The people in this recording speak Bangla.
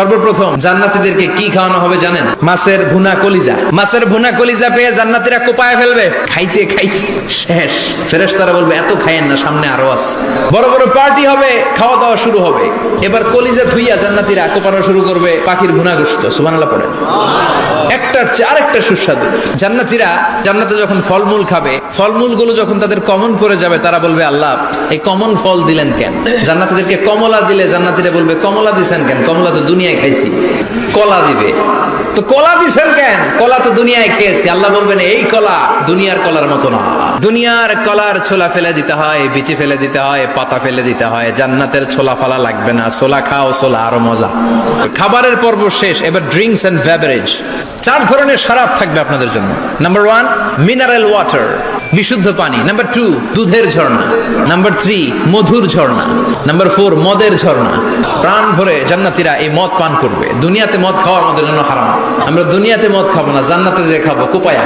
সর্বপ্রথম জান্নাতীদেরকে কি খাওয়ানো হবে জানেন? মাছের ভুনা কলিজা। মাছের ভুনা কলিজা পেয়ে জান্নাতীরা কোপায় ফেলবে। খাইতে খাইতে শেষ। ফেরেশতারা বলবে, এত খাইয়েন না, সামনে আরও আছে। বড় বড় পার্টি হবে খাওয়া দাওয়া শুরু হবে। এবার কলিজা ধুইয়া জান্নাতীরা কোপানো শুরু করবে পাখির ভুনা গুস্ত সুবহানাল্লাহ পড়ে একটার চেয়ে আরেকটা সুস্বাদু। জান্নাতিরা জান্নাতে যখন ফলমূল খাবে, ফলমূলগুলো যখন তাদের কমন পড়ে যাবে, তারা বলবে, আল্লাহ, এই কমন ফল দিলেন কেন? জান্নাতিদেরকে কমলা দিলে জান্নাতিরা বলবে, কমলা দিছেন কেন? কমলা তো দুনিয়ায় খাইছি। কলা দিবে। তো কলা দিছেন কেন? দুনিয়ায় খেয়েছি। আল্লাহ বলবেন, এই কলা দুনিয়ার কলার মতো না। দুনিয়ার কলার ছোলা ফেলে দিতে হয়, বিচি ফেলে দিতে হয়, পাতা ফেলে দিতে হয়। জান্নাতের ছোলা ফালা লাগবে না। ছোলা খাও, ছোলা আরও মজা। খাবারের পর্ব শেষ। এবার ড্রিঙ্কস এন্ড বেভারেজ চার ধরনের শরাব থাকবে আপনাদের জন্য। নাম্বার ওয়ান মিনারেল ওয়াটার বিশুদ্ধ পানি। নাম্বার টু দুধের ঝর্ণা। নাম্বার থ্রি মধুর ঝর্ণা। নাম্বার ফোর মদের ঝর্ণা। প্রাণ ভরে জান্নাতিরা এই মদ পান করবে। দুনিয়াতে মদ খাওয়া আমাদের জন্য হারাম। আমরা দুনিয়াতে মদ খাব না, জান্নাতে যে খাব, কোপায়া।